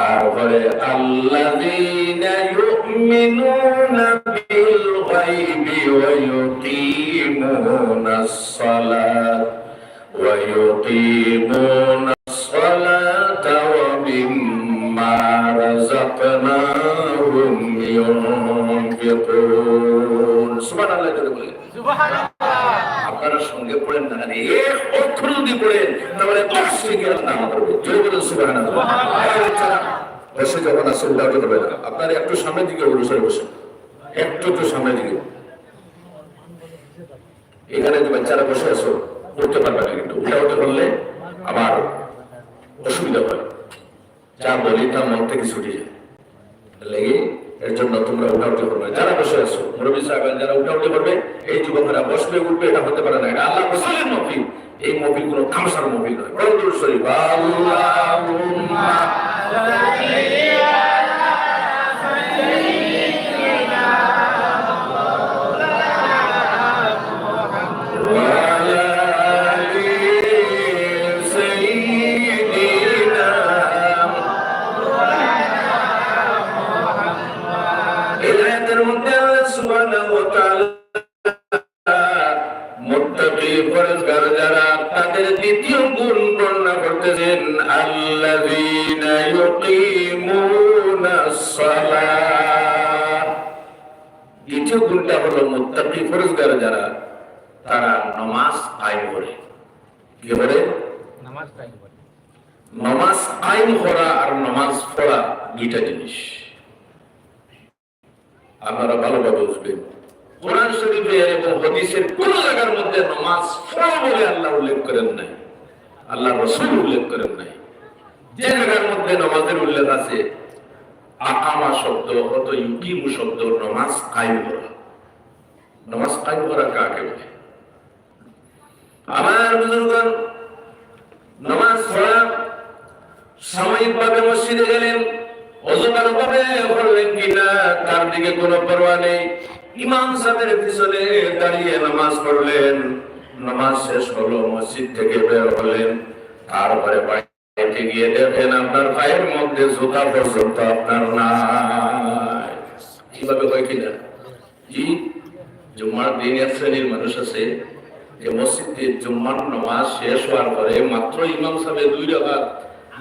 তারপরে আল্লাযীনা ইউমিনুনা বিল গায়বি ওয়া ইউকিমুনাস সালাত ওয়া ইউকিমুনাস সালাতা ওয়া মিম্মা রাযাকনাহুম ইউনফিকুন সুবহানাল্লাহ জোরে বলেন আপনারা সঙ্গে পড়েন না এক অক্ষর যদি পড়েন। আপনারা একটু সামনের দিকে অনুসারে বসে একটু একটু সামনের দিকে এখানে যে বাচ্চারা বসে আছো উঠতে পারবে না কিন্তু উল্টা উঠে করলে আমার অসুবিধা হয় যা বলি তার মন থেকে ছুটে যায় আপনারা ভালোভাবে বুঝবেন। কোরআন শরীফে এবং হাদিসের কোন জায়গার মধ্যে নামাজ পড়া বলে আল্লাহ উল্লেখ করেন নাই। আল্লাহ রসুল উল্লেখ করেন নাই। যে জায়গার মধ্যে নামাজের উল্লেখ আছে, আকামা শব্দ অত ইউকিমু শব্দ নামাজ কায়েম করা। নামাজ কায়েম করা কাকে বলে? আমার বুজুর্গন নামাজ পড়া সাময়িক ভাবে মসজিদে গেলেন। অজুকার ভাবে করলেন তার দিকে কোনো পরোয়া নেই। ইমাম সাহেবের পিছনে দাঁড়িয়ে নামাজ পড়লেন। নামাজ শেষ হলো, মসজিদ থেকে বের হলেন। তারপরে বাড়িতে গিয়ে দেখেন আপনার পায়ের মধ্যে জুতা পর্যন্ত আপনার নাই। কীভাবে হয় কিনা জি, জুম্মার দিন শ্রেণির মানুষ আছে। যে মসজিদে জুম্মার নামাজ শেষ হওয়ার পরে মাত্র ইমাম সাহেব দুই রাকাত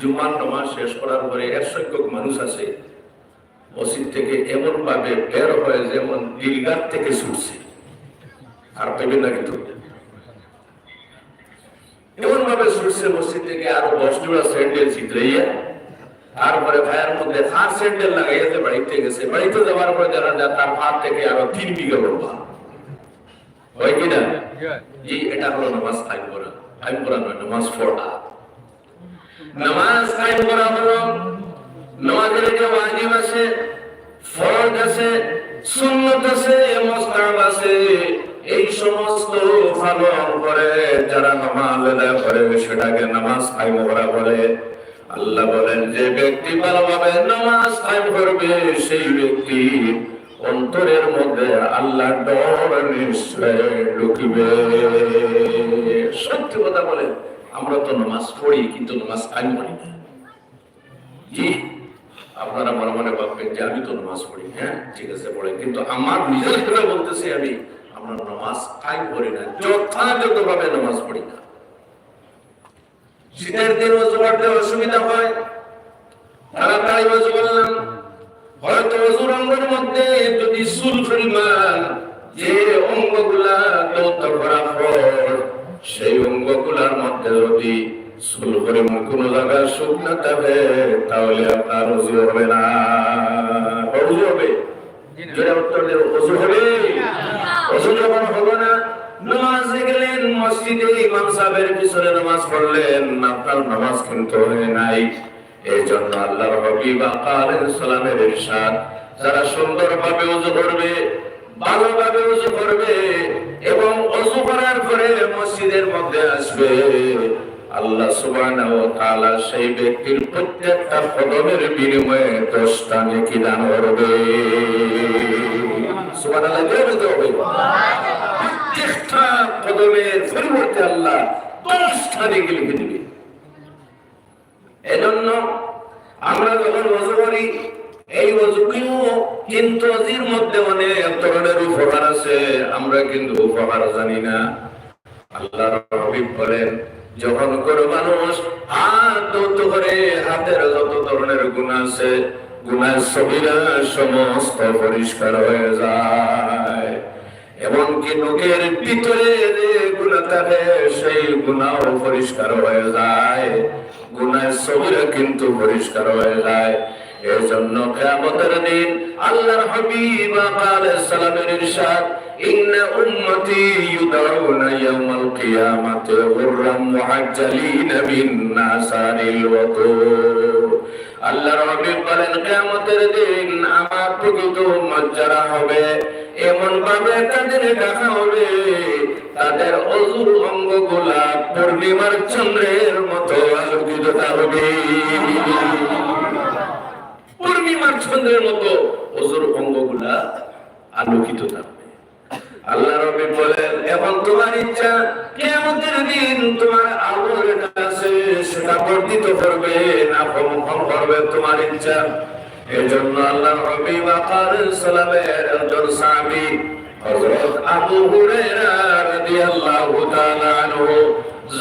জুম্মার নামাজ শেষ করার পরে এক সংখ্যক মানুষ আছে। মসজিদ থেকে এমন ভাবে বের হয়ে যেমন দিলগার থেকে ছুটছে। আর পেবেন না কিন্তু এমন ভাবে ছুটছে মসজিদ থেকে আরও দশ জোড়া স্যান্ডেল ছিদ্রাইয়া। তারপরে ভাইয়ের মধ্যে হাত স্যান্ডেল লাগাইয়াতে বাড়িতে গেছে। বাড়িতে যাওয়ার পরে জানা যায় তার হাত থেকে আরও তিন বিঘা লম্বা হয় কিনা জি এটা হলো নামাজ কায়েম করা কায়েম করা নয় নামাজ পড়া। নামাজ কায়েম করা হলো নামাজের যে ওয়াজিব আছে, ফরজ আছে, সুন্নত আছে মুস্তাহাব আছে, এই সমস্ত পালন করে যারা নামাজ আদায় করে সেটাকে নামাজ কায়েম করা বলে। আল্লাহ বলেন, যে ব্যক্তি ভালোভাবে নামাজ কায়েম করবে, সেই ব্যক্তি অন্তরের মধ্যে আল্লাহ ডর নিশ্চয় ঢুকবে সত্যি কথা বলে আমরা তো নামাজ পড়ি, কিন্তু নামাজ কায়েম করি না। জি, আপনারা মনে মনে ভাববেন যে আমি তো নামাজ পড়ি হ্যাঁ? ঠিক আছে পড়ে কিন্তু আমার নিজের কথা বলতেছি আমি, আমরা নামাজ কায়েম করি না যথাযথ ভাবে নামাজ পড়ি না। শীতের দিন করতে অসুবিধা হয়, তাড়াতাড়ি করলাম। হয়তো অঙ্গের মধ্যে যদি সুল পরিমাণ যে অঙ্গগুলা দৌত করা সেই অঙ্গগুলার মধ্যে পরিমাণ কোন জায়গায় সুখ না থাকে তাহলে আপনার ওজু হবে না। ওজু হবে? যেটা উত্তর দেব ওজু হবে? ওজু যখন হবে না গেলেন, মসজিদে ইমাম সাহেবের পিছনে নামাজ পড়লেন, আপনার নামাজ কিন্তু হয় নাই। এই জন্য আল্লাহর সালামের ইরশাদ। যারা সুন্দরভাবে ওযু করবে, ভালোভাবে ওযু করবে, এবং ওযু করার পরে মসজিদের মধ্যে আসবে। আল্লাহ সুবহানাহু সেই ব্যক্তির প্রত্যেকটা কদমের বিনিময়ে দশটা নেকি দান করবে। প্রত্যেকটা পরিবর্তে আল্লাহ নেকি লিখে দিবে। এজন্য আমরা যখন করি, এই কিন্তু ওজির মধ্যে অনেক ধরনের উপকার আছে, আমরা কিন্তু উপকার জানি না। আল্লাহ হাবিব বলেন যখন কোনো মানুষ হাত ধৌত করে হাতের যত ধরনের গুণ আছে, গুণার সবিরা সমস্ত পরিষ্কার হয়ে যায়। এমনকি নোকের ভিতরে সেই গুণাও পরিষ্কার হয়ে যায়। গুণার সবিরা কিন্তু পরিষ্কার হয়ে যায়। এই জন্য কেয়ামতের দিন আল্লাহর হাবিব আলাইহিস সালামের ইরশাদ মিন নাসারিল ওয়াতু আল্লাহর হাবিব বলেন, কিয়ামতের দিন আমার প্রকৃত যারা হবে এমন ভাবে তাদের দেখা হবে। তাদের অজুর অঙ্গগুলা পূর্ণিমার চন্দ্রের মতো আলোকিত থাকবে পূর্ণিমার চন্দ্রের মতো অজুর অঙ্গগুলা আলোকিত থাকবে। আল্লাহ রবি বলেন, এখন তোমার ইচ্ছা কেমতের দিন তোমার আলোর কাছে সেটা বর্ধিত করবে না কম করবে তোমার ইচ্ছা। এই জন্য আল্লাহ রবি ওয়াকার সালামের একজন আবু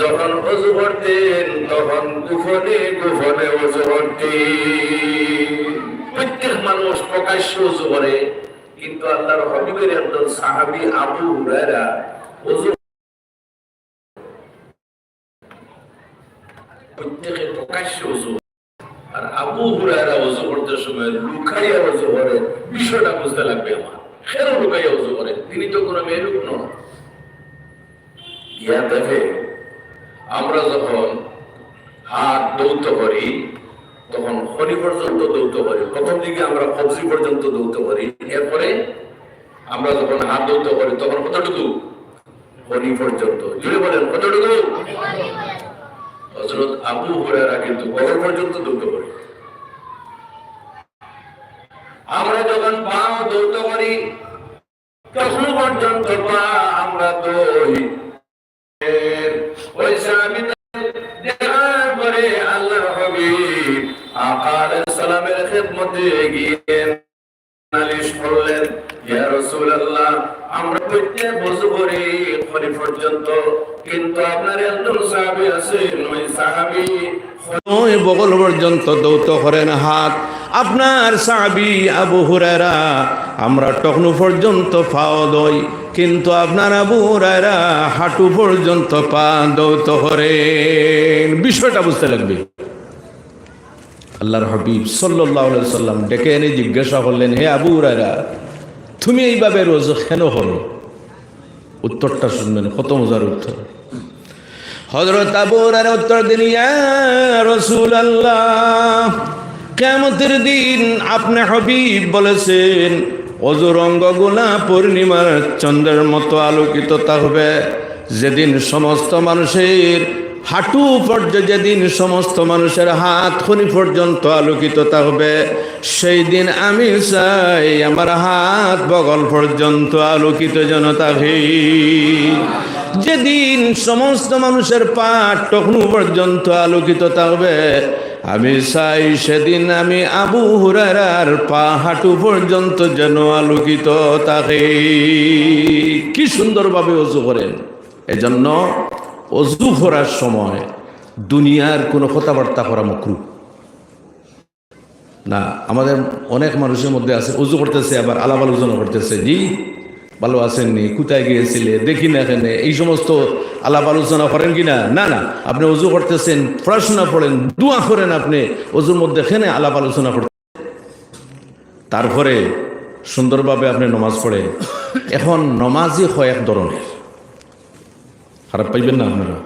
যখন করতেন, তখন গোপনে গোপনে করতেন। প্রত্যেক মানুষ প্রকাশ্য ওযু করে। কিন্তু আল্লাহর হাবিবের একজন সাহাবী আবু হুরায়রা প্রত্যেকে আর আবু হুরায়রা করতে সময় লুকাইয়া করে, বিষয়টা বুঝতে লাগবে আমার। কেন লুকাইয়া করে? তিনি তো কোনো মেয়ে লোক নন। দেখে আমরা যখন হাত দৌত করি তখন খনি পর্যন্ত দৌত করি প্রথম দিকে আমরা কবজি পর্যন্ত দৌত করি এরপরে আমরা যখন হাত দৌত করি তখন কতটুকু? খনি পর্যন্ত। জুড়ে বলেন, কতটুকু? হজরত আবু হুরারা কিন্তু কবর পর্যন্ত দৌত করি আমরা যখন পা দৌত করি তখন পর্যন্ত পা আমরা দই ওই সালামের খেদমতে গিয়ে নালিশ করলেন আমরা করি খনি পর্যন্ত, কিন্তু আপনার একজন ওই বগল পর্যন্ত দৌত করেন হাত। আপনার আবু আমরা টকনু পর্যন্ত পাও দই, কিন্তু আপনার আবু হুরায়রা হাঁটু পর্যন্ত পা দৌত করেন। বিষয়টা বুঝতে লাগবে। আল্লাহর হাবিব সাল্লাহ সাল্লাম ডেকে এনে জিজ্ঞাসা করলেন, হে আবু হুরায়রা, তুমি এইভাবে রোজ কেন হলো উত্তরটা শুনবেন, কত মজার উত্তর। হজরত আবুরার উত্তর দিন রসুল আল্লাহ কেমতের দিন আপনি হবিব বলেছেন, অজুর অঙ্গগুলা পূর্ণিমার চন্দ্রের মতো আলোকিত থাকবে। যেদিন সমস্ত মানুষের হাঁটু পর্যন্ত যেদিন সমস্ত মানুষের হাত খনি পর্যন্ত আলোকিত থাকবে সেই দিন আমি চাই আমার হাত বগল পর্যন্ত আলোকিত যেন থাকে। যেদিন সমস্ত মানুষের পাঠ টকনু পর্যন্ত আলোকিত থাকবে, আমি চাই সেদিন আমি আবু হুরার পা হাঁটু পর্যন্ত যেন আলোকিত থাকে। কি সুন্দরভাবে অজু করেন। এজন্য অজু করার সময় দুনিয়ার কোনো কথাবার্তা করা মকরু। না, আমাদের অনেক মানুষের মধ্যে আছে, অজু করতেছে, আবার আলাপ আলোচনা করতেছে। জি, ভালো আছেননি, কোথায় গিয়েছিলে, দেখি না এখানে এই সমস্ত আলাপ আলোচনা করেন কি না না না আপনি অজু করতেছেন, পড়াশোনা পড়েন দোয়া করেন আপনি, অজুর মধ্যে এখানে আলাপ আলোচনা করতে? তারপরে সুন্দরভাবে আপনি নমাজ পড়েন। এখন নমাজই হয় এক ধরনের। খারাপ পাইবেন না আপনারা।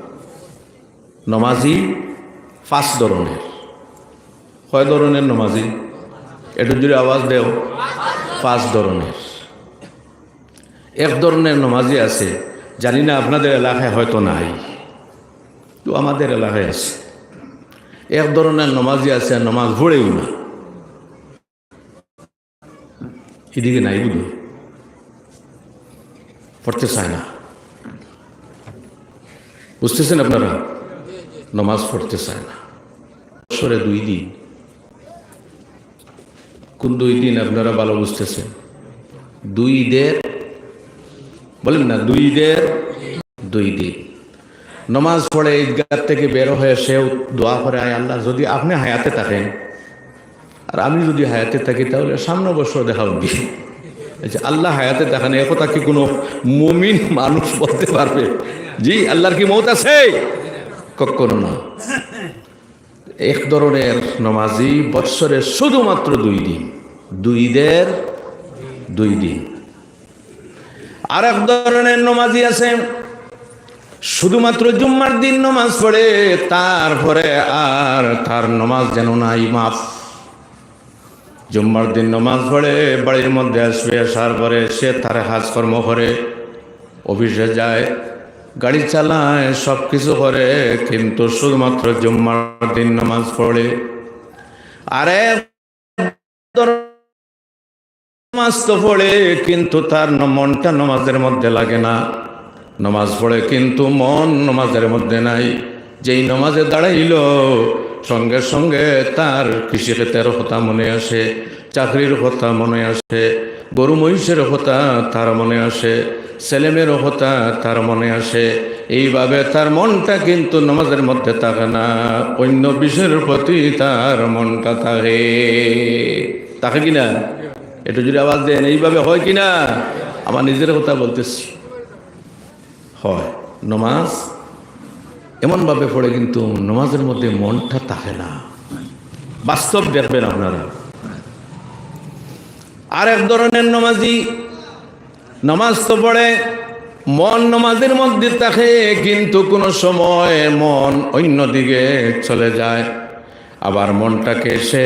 নমাজি পাঁচ ধরনের। কয় ধরনের নমাজি? একটু যদি আওয়াজ দেও। পাঁচ ধরনের। এক ধরনের নমাজি আছে, জানি না আপনাদের এলাকায় হয়তো নাই। তো আমাদের এলাকায় আছে। এক ধরনের নমাজি আছে, নমাজ ভরেও না। এদিকে নাই বুঝি পড়তে চায় না। বুঝতেছেন আপনারা? নমাজ পড়তে চায় না। বছরে দুই দিন। কোন দুই দিন আপনারা ভালো বুঝতেছেন? দুই ঈদের? বলেন না, দুই ঈদের? দুই দিন। নমাজ পড়ে ঈদগাহ থেকে বের হয়ে সেও দোয়া করে আয় আল্লাহ, যদি আপনি হায়াতে থাকেন, আর আমি যদি হায়াতে থাকি, তাহলে সামনে বছর দেখা উঠবি আচ্ছা আল্লাহ হায়াতে থাকেন, এ কথা কি কোনো মুমিন মানুষ বলতে পারবে? জি, আল্লাহর কি মৌত আছে? কখনো না। এক ধরনের নমাজি বৎসরে শুধুমাত্র দুই দিন। দুই ঈদের দুই দিন। আর এক ধরনের নমাজি আছে, শুধুমাত্র জুম্মার দিন নমাজ পড়ে, তারপরে আর তার নমাজ যেন নাই, মাফ। জুম্মার দিন নমাজ পড়ে, বাড়ির মধ্যে আসবে, আসার পরে সে তার কাজকর্ম করে, অফিসে যায় গাড়ি চালায় সব কিছু করে, কিন্তু শুধুমাত্র জুম্মার দিন নামাজ পড়ে। আরে, নামাজ তো পড়ে, কিন্তু তার মনটা নমাজের মধ্যে লাগে না। নমাজ পড়ে, কিন্তু মন নমাজের মধ্যে নাই। যেই নমাজে দাঁড়াইল, সঙ্গে সঙ্গে তার কৃষিক্ষেত্রের কথা মনে আসে। চাকরির কথা মনে আসে, গরু মহিষের কথা তার মনে আসে ছেলেমেয়ের কথা তার মনে আসে। এইভাবে তার মনটা কিন্তু নমাজের মধ্যে থাকে না, অন্য বিষয়ের প্রতি তার মনটা থাকে। থাকে কিনা একটু যদি আওয়াজ দেন, এইভাবে হয় কিনা আমার নিজের কথা বলতেছি। হয়। নমাজ এমনভাবে পড়ে কিন্তু নমাজের মধ্যে মনটা থাকে না। বাস্তব দেখবেন আপনারা। আর এক ধরনের নমাজি। নমাজ তো পড়ে, মন নমাজের মধ্যে থাকে, কিন্তু কোনো সময় মন অন্যদিকে চলে যায়। আবার মনটাকে সে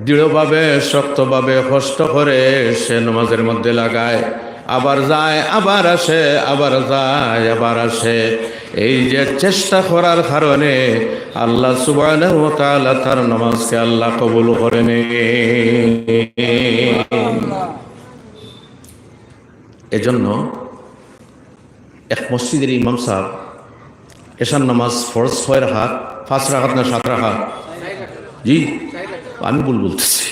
দৃঢ়ভাবে, শক্তভাবে কষ্ট করে সে নমাজের মধ্যে লাগায়। আবার যায়, আবার আসে, আবার যায়, আবার আসে। এই যে চেষ্টা করার কারণে আল্লাহ সুবাহ তার নমাজকে আল্লাহ কবুল করে নে এজন্য এক মসজিদের ইমাম সাহেব এশার নামাজ ফরজ ছয় রাখাত পাঁচ রাখাত না সাত রাখাত জি, আমি ভুল বলতেছি।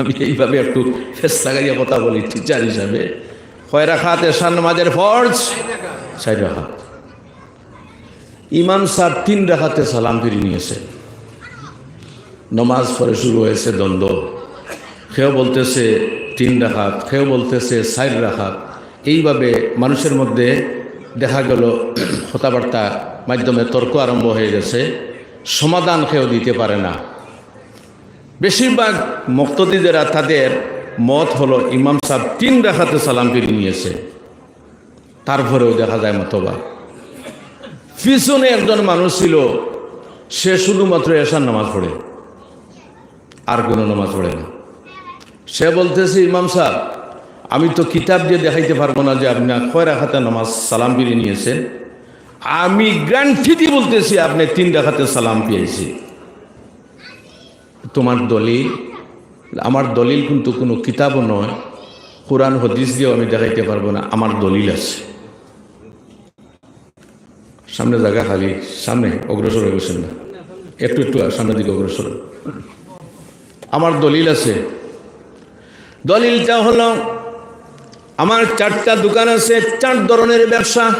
আমি এইভাবে একটু ফেস লাগাইয়া কথা বলি টিচার হিসাবে ছয় রাখাত, এশার নামাজের ফরজ? ছয় রাখাত। ইমাম সাহেব তিন রাখাতে সালাম ফিরে নিয়েছে। নমাজ পরে শুরু হয়েছে, দ্বন্দ্ব। কেউ বলতেছে তিন রাখাত কেউ বলতেছে সাইড রাখাত। এইভাবে মানুষের মধ্যে দেখা গেল, কথাবার্তা মাধ্যমে তর্ক আরম্ভ হয়ে গেছে। সমাধান কেউ দিতে পারে না। বেশিরভাগ মুক্তদিদেরা তাদের মত হলো ইমাম সাহেব তিন রাখাতে সালাম ফিরে নিয়েছে। তারপরেও দেখা যায় মতবা পিছনে একজন মানুষ ছিল, সে শুধুমাত্র এসার নামাজ পড়ে, আর কোনো নামাজ পড়ে না। সে বলতেছে, ইমাম সাহেব, আমি তো কিতাব দিয়ে দেখাইতে পারব না যে আপনি কয় রাখাতে নামাজ সালাম ফিরে নিয়েছেন। আমি দিয়ে বলতেছি, আপনি তিন রাখাতে সালাম পেয়েছি। তোমার দলিল, আমার দলিল কিন্তু কোনো কিতাবও নয়, কোরআন, হদিস দিয়েও আমি দেখাইতে পারব না, আমার দলিল আছে। সামনে জায়গা খালি, সামনে অগ্রসর হয়ে বসেন না? একটু একটু, সামনের দিকে অগ্রসর। আমার দলিল আছে। দলিলটা হলো, আমার চারটা দোকান আছে, চার ধরনের ব্যবসা।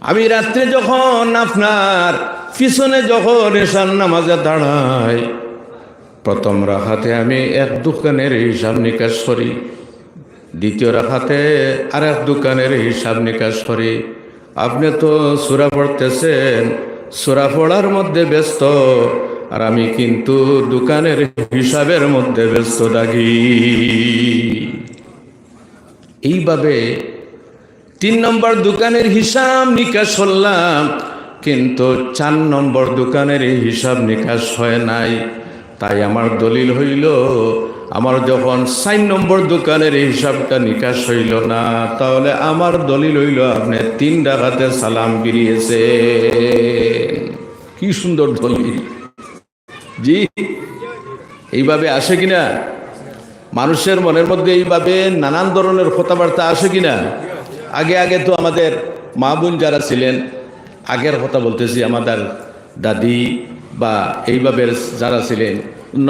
আমি রাত্রে যখন আপনার পিছনে যখন এসার নামাজে দাঁড়ায়, প্রথম রাখাতে আমি এক দোকানের হিসাব নিকাশ করি, দ্বিতীয় রাখাতে আর এক দোকানের হিসাব নিকাশ করি। আপনি তো সুরা পড়তেছেন, সুরা পড়ার মধ্যে ব্যস্ত, আর আমি কিন্তু দোকানের হিসাবের মধ্যে ব্যস্ত থাকি এইভাবে তিন নম্বর দোকানের হিসাব নিকাশ করলাম কিন্তু চার নম্বর দোকানের হিসাব নিকাশ হয় নাই। তাই আমার দলিল হইল, আমার যখন চার নম্বর দোকানের হিসাবটা নিকাশ হইল না, তাহলে আমার দলিল হইল, আপনি তিন ডাকাতে সালাম ফিরিয়েছে। কি সুন্দর দলিল। জি, এইভাবে আসে কিনা? মানুষের মনের মধ্যে এইভাবে নানান ধরনের কথাবার্তা আসে কিনা? আগে আগে তো আমাদের মা বোন যারা ছিলেন আগের কথা বলতেছি, আমাদের দাদি বা এইভাবে যারা ছিলেন,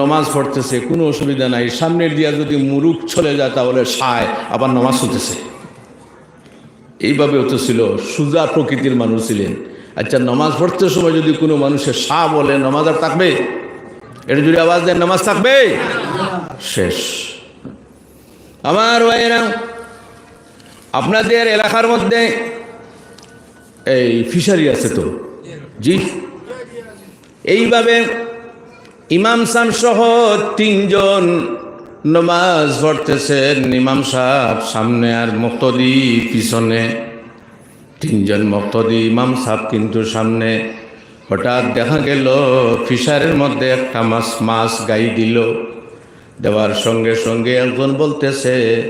নমাজ পড়তেছে, কোনো অসুবিধা নাই। সামনের দিয়া যদি মুরুখ চলে যায়, তাহলে সায়, আবার নমাজ হতেছে এইভাবে তো ছিল, সুজা প্রকৃতির মানুষ ছিলেন। আচ্ছা নমাজ পড়তে সময় যদি কোনো মানুষের সা বলে, নমাজ আর থাকবে? এটা যদি আওয়াজ দেয় নামাজ থাকবে? শেষ। আমার ভাইয়েরা, আপনাদের এলাকার মধ্যে এই ফিশারি আছে তো? জি। এইভাবে ইমাম সান সহ তিনজন নমাজ পড়তেছেন। ইমাম সাহেব সামনে আর মুক্তদি পিছনে। তিনজন মুক্তদি ইমাম সাহেব কিন্তু সামনে। হঠাৎ দেখা গেল, ফিশারের মধ্যে একটা মাছ মাছ গাই দিল। দেওয়ার সঙ্গে সঙ্গে একজন বলতেছে,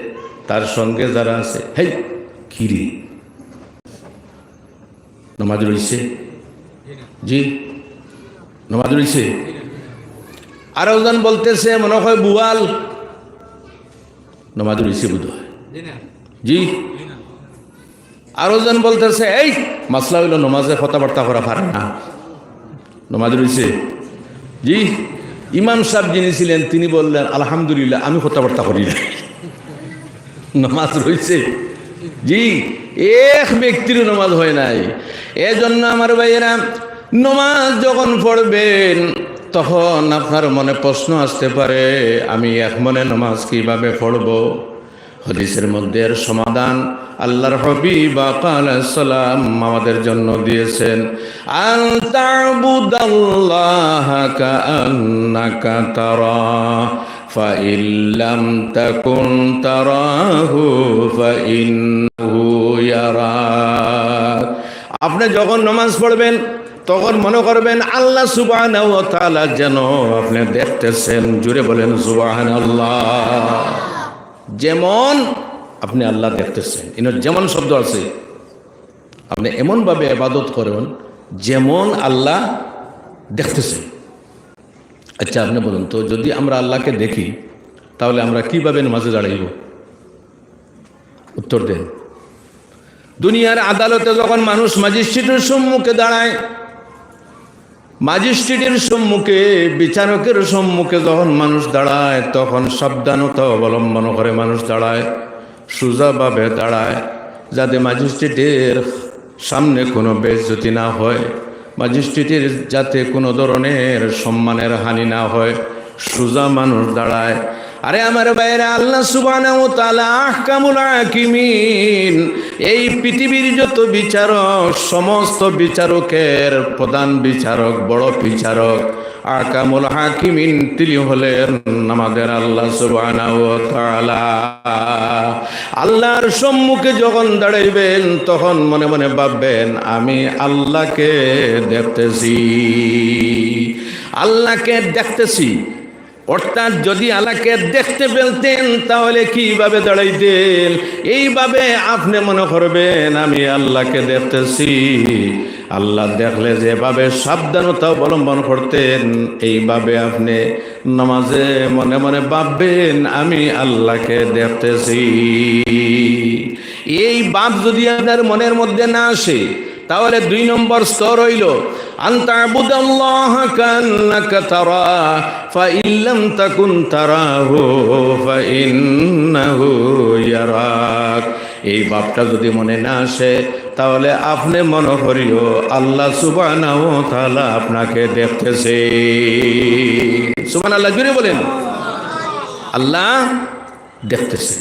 তার সঙ্গে যারা আছে, হেই কিরি নমাজ রইছে জি? নমাজ রইছে আর একজন বলতেছে, মনে হয় বুয়াল। নমাজ রইছে বুধ জি? আরও জন বলতেছে, এই, মাসলা হইল নমাজে কথাবার্তা করা পারে না। নমাজ রইছে জি? ইমাম সাহেব যিনি ছিলেন, তিনি বললেন, আলহামদুলিল্লাহ, আমি কথাবার্তা করি না। নমাজ রইছে জি এক ব্যক্তির নমাজ হয় নাই এজন্য আমার ভাইয়েরা নমাজ যখন পড়বেন তখন আপনার মনে প্রশ্ন আসতে পারে আমি এক মনে নমাজ কিভাবে পড়ব হদিসের মধ্যে এর সমাধান আল্লাহর হাবিব সালাম আমাদের জন্য দিয়েছেন আন তা'বুদাল্লাহ কাআন্নাকা তারা فإن لم تكن تراه فإنه يراك আপনি যখন নামাজ পড়বেন, তখন মনে করবেন আল্লাহ তাআলা যেন আপনি দেখতেছেন। জুড়ে বলেন সুবহানাল্লাহ। যেমন আপনি আল্লাহ দেখতেছেন। ইনার যেমন শব্দ আছে। আপনি এমনভাবে আবাদত করেন যেমন আল্লাহ দেখতেছেন। আচ্ছা আপনি বলুন তো, যদি আমরা আল্লাহকে দেখি, তাহলে আমরা কীভাবে মাঝে দাঁড়াইব? উত্তর দেন। দুনিয়ার আদালতে যখন মানুষ ম্যাজিস্ট্রেটের সম্মুখে দাঁড়ায় ম্যাজিস্ট্রেটের সম্মুখে, বিচারকের সম্মুখে যখন মানুষ দাঁড়ায়, তখন সাবধানতা অবলম্বন করে মানুষ দাঁড়ায়, সোজাভাবে দাঁড়ায়, যাতে ম্যাজিস্ট্রেটের সামনে কোনো বেজ্জতি না হয় ম্যাজিস্ট্রেটের যাতে কোনো ধরনের সম্মানের হানি না হয়, সোজা মানুষ দাঁড়ায় আরে আমার বাইরে আল্লাহ সুবহানাহু ওয়া তাআলা আহকামুল হাকিমিন, এই পৃথিবীর যত বিচারক, সমস্ত বিচারকের প্রধান বিচারক, বড় বিচারক, আহকামুল হাকিমিন, তিনি হলেন আমাদের আল্লাহ সুবহানাহু ওয়া আল্লাহর সম্মুখে যখন দাঁড়াইবেন, তখন মনে মনে ভাববেন, আমি আল্লাহকে দেখতেছি। আল্লাহকে দেখতেছি। অর্থাৎ যদি আল্লাহকে দেখতে পেলতেন, তাহলে কীভাবে দাঁড়াইতেন? এইভাবে আপনি মনে করবেন, আমি আল্লাহকে দেখতেছি। আল্লাহ দেখলে যেভাবে সাবধানতা অবলম্বন করতেন, এইভাবে আপনি নামাজে মনে মনে ভাববেন, আমি আল্লাহকে দেখতেছি। এই বাপ যদি আপনার মনের মধ্যে না আসে তাহলে দুই নম্বর স্তর হইল এই বাপটা যদি মনে না আসে, তাহলে আপনি মনে করিও, আল্লাহ সুবহানাহু তাআলা আপনাকে দেখতেছে। সুবহানাল্লাহ জুড়ে বলেন। আল্লাহ দেখতেছে।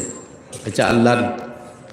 আচ্ছা আল্লাহ